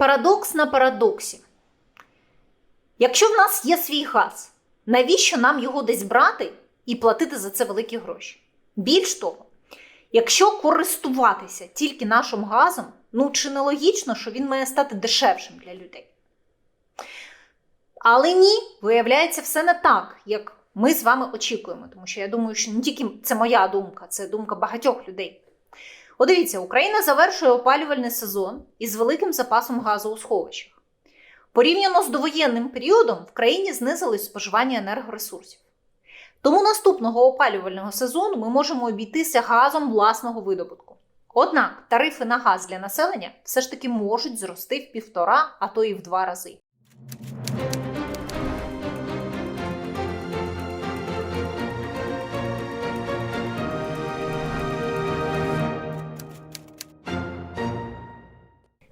Парадокс на парадоксі. Якщо в нас є свій газ, навіщо нам його десь брати і платити за це великі гроші? Більш того, якщо користуватися тільки нашим газом, ну чи не логічно, що він має стати дешевшим для людей? Але ні, виявляється, все не так, як ми з вами очікуємо. Тому що я думаю, що не тільки це моя думка, це думка багатьох людей. От дивіться, Україна завершує опалювальний сезон із великим запасом газу у сховищах. Порівняно з довоєнним періодом в країні знизилось споживання енергоресурсів. Тому наступного опалювального сезону ми можемо обійтися газом власного видобутку. Однак тарифи на газ для населення все ж таки можуть зрости в півтора, а то і в два рази.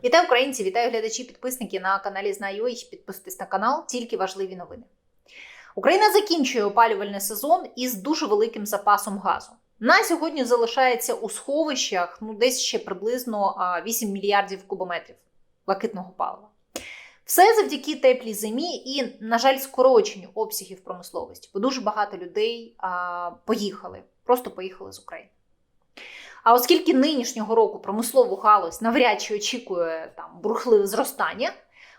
Вітаю українці, вітаю глядачі, підписники на каналі Знаю.ua. Підписуйтесь на канал, тільки важливі новини. Україна закінчує опалювальний сезон із дуже великим запасом газу. На сьогодні залишається у сховищах ну, десь ще приблизно а, 8 мільярдів кубометрів блакитного палива. Все завдяки теплій зимі і, на жаль, скороченню обсягів промисловості, бо дуже багато людей а, поїхали, просто поїхали з України. А оскільки нинішнього року промислову галузь навряд чи очікує там бурхливе зростання,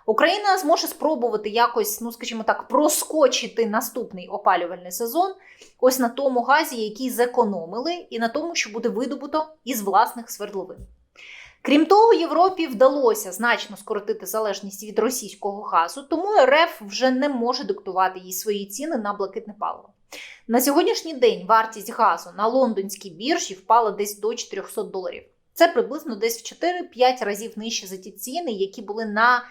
Україна зможе спробувати якось, ну скажімо так, проскочити наступний опалювальний сезон ось на тому газі, який зекономили, і на тому, що буде видобуто із власних свердловин. Крім того, Європі вдалося значно скоротити залежність від російського газу, тому РФ вже не може диктувати їй свої ціни на блакитне паливо. На сьогоднішній день вартість газу на лондонській біржі впала десь до 400 доларів. Це приблизно десь в 4-5 разів нижче за ті ціни, які були на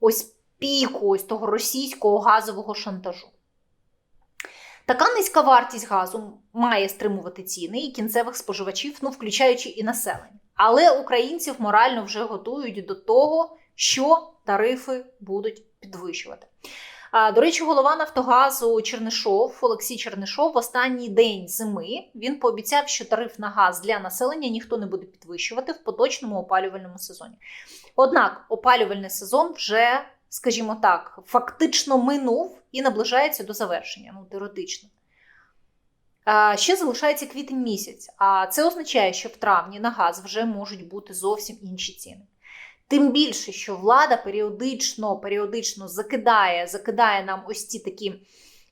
ось піку ось того російського газового шантажу. Така низька вартість газу має стримувати ціни і кінцевих споживачів, ну включаючи і населення. Але українців морально вже готують до того, що тарифи будуть підвищувати. До речі, голова Нафтогазу Чернишов Олексій Чернишов в останній день зими він пообіцяв, що тариф на газ для населення ніхто не буде підвищувати в поточному опалювальному сезоні. Однак опалювальний сезон вже, скажімо так, фактично минув і наближається до завершення, ну теоретично. Ще залишається квітень місяць, а це означає, що в травні на газ вже можуть бути зовсім інші ціни. Тим більше, що влада періодично періодично закидає, закидає нам ось ці такі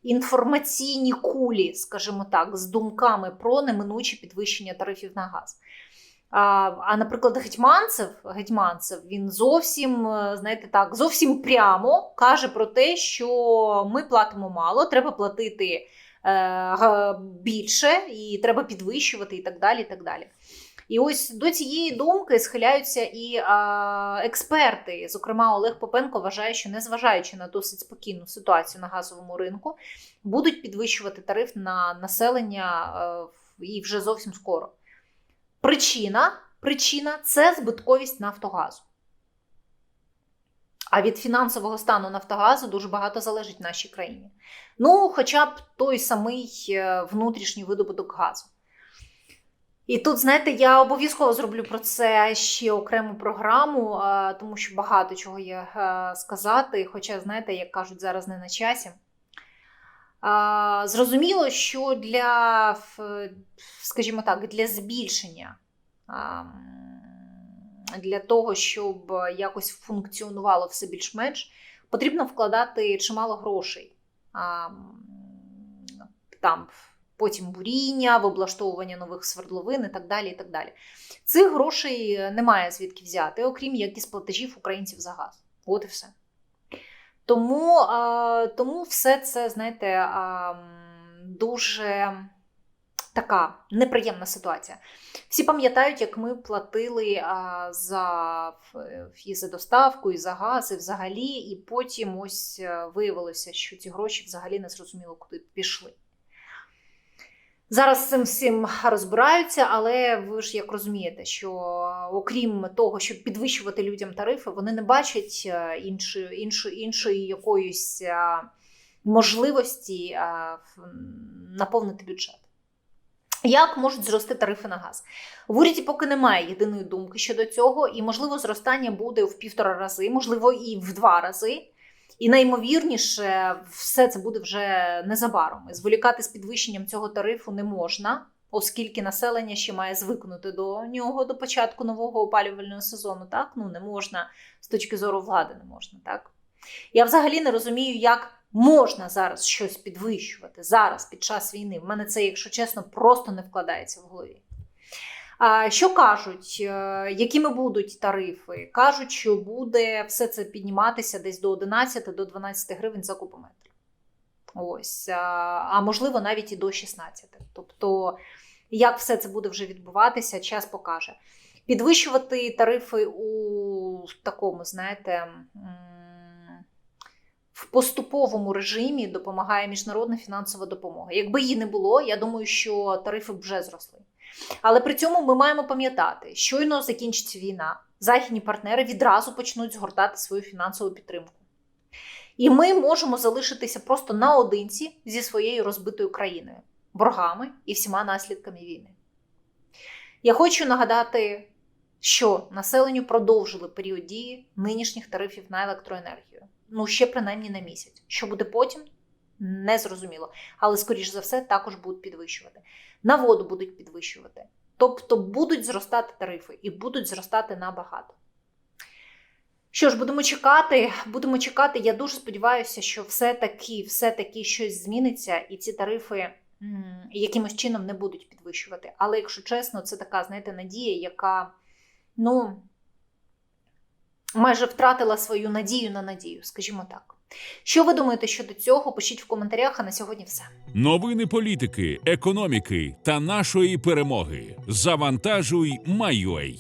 інформаційні кулі, скажімо так, з думками про неминуче підвищення тарифів на газ. А, а наприклад, Гетьманцев, Гетьманцев він зовсім, знаєте так, зовсім прямо каже про те, що ми платимо мало, треба платити е, більше і треба підвищувати, і так далі. і так далі. І ось до цієї думки схиляються і а, експерти. Зокрема, Олег Попенко вважає, що незважаючи на досить спокійну ситуацію на газовому ринку, будуть підвищувати тариф на населення а, і вже зовсім скоро. Причина, Причина це збитковість Нафтогазу. А від фінансового стану Нафтогазу дуже багато залежить в нашій країні. Ну, хоча б той самий е, внутрішній видобуток газу. І тут, знаєте, я обов'язково зроблю про це ще окрему програму, тому що багато чого є сказати. Хоча, знаєте, як кажуть, зараз не на часі. Зрозуміло, що для, скажімо так, для збільшення, для того, щоб якось функціонувало все більш-менш, потрібно вкладати чимало грошей. Там потім буріння, в облаштовування нових свердловин і так далі. і так далі. Цих грошей немає звідки взяти, окрім як із платежів українців за газ. От і все. Тому, тому все це, знаєте, дуже така неприємна ситуація. Всі пам'ятають, як ми платили за і за доставку, і за газ, і взагалі, і потім ось е, виявилося, що ці гроші взагалі не зрозуміло, куди пішли. Зараз цим всім розбираються, але ви ж як розумієте, що окрім того, щоб підвищувати людям тарифи, вони не бачать е, іншої іншої, іншої якоїсь е, можливості е, наповнити бюджет. Як можуть зрости тарифи на газ? В уряді поки немає єдиної думки щодо цього, і можливо зростання буде в півтора рази, можливо, і в два рази. І найімовірніше, все це буде вже незабаром. Зволікати з підвищенням цього тарифу не можна, оскільки населення ще має звикнути до нього до початку нового опалювального сезону. Так ну не можна з точки зору влади, не можна так. Я взагалі не розумію, як можна зараз щось підвищувати зараз під час війни. В мене це, якщо чесно, просто не вкладається в голові. Що кажуть, е, якими будуть тарифи? Кажуть, що буде все це підніматися десь до 11 до 12 гривень за кубометр. Ось, а, можливо, навіть і до 16. Тобто, як все це буде вже відбуватися, час покаже. Підвищувати тарифи у такому, знаєте, в поступовому режимі допомагає міжнародна фінансова допомога. Якби її не було, я думаю, що тарифи б вже зросли. Але при цьому ми маємо пам'ятати, щойно закінчиться війна, західні партнери відразу почнуть згортати свою фінансову підтримку. І ми можемо залишитися просто наодинці зі своєю розбитою країною, боргами і всіма наслідками війни. Я хочу нагадати, що населенню продовжили період дії нинішніх тарифів на електроенергію. Ну, ще принаймні на місяць. Що буде потім, не зрозуміло. Але, скоріш за все, також будуть підвищувати. На воду будуть підвищувати. Тобто будуть зростати тарифи і будуть зростати набагато. Що ж, будемо чекати, будемо чекати. Я дуже сподіваюся, що все-таки, все-таки щось зміниться, і ці тарифи якимось чином не будуть підвищувати. Але якщо чесно, це така, знаєте, надія, яка, ну, майже втратила свою надію на надію, скажімо так. Що ви думаєте щодо цього? Пишіть в коментарях, а на сьогодні все. Новини політики, економіки та нашої перемоги. Завантажуй, Майой.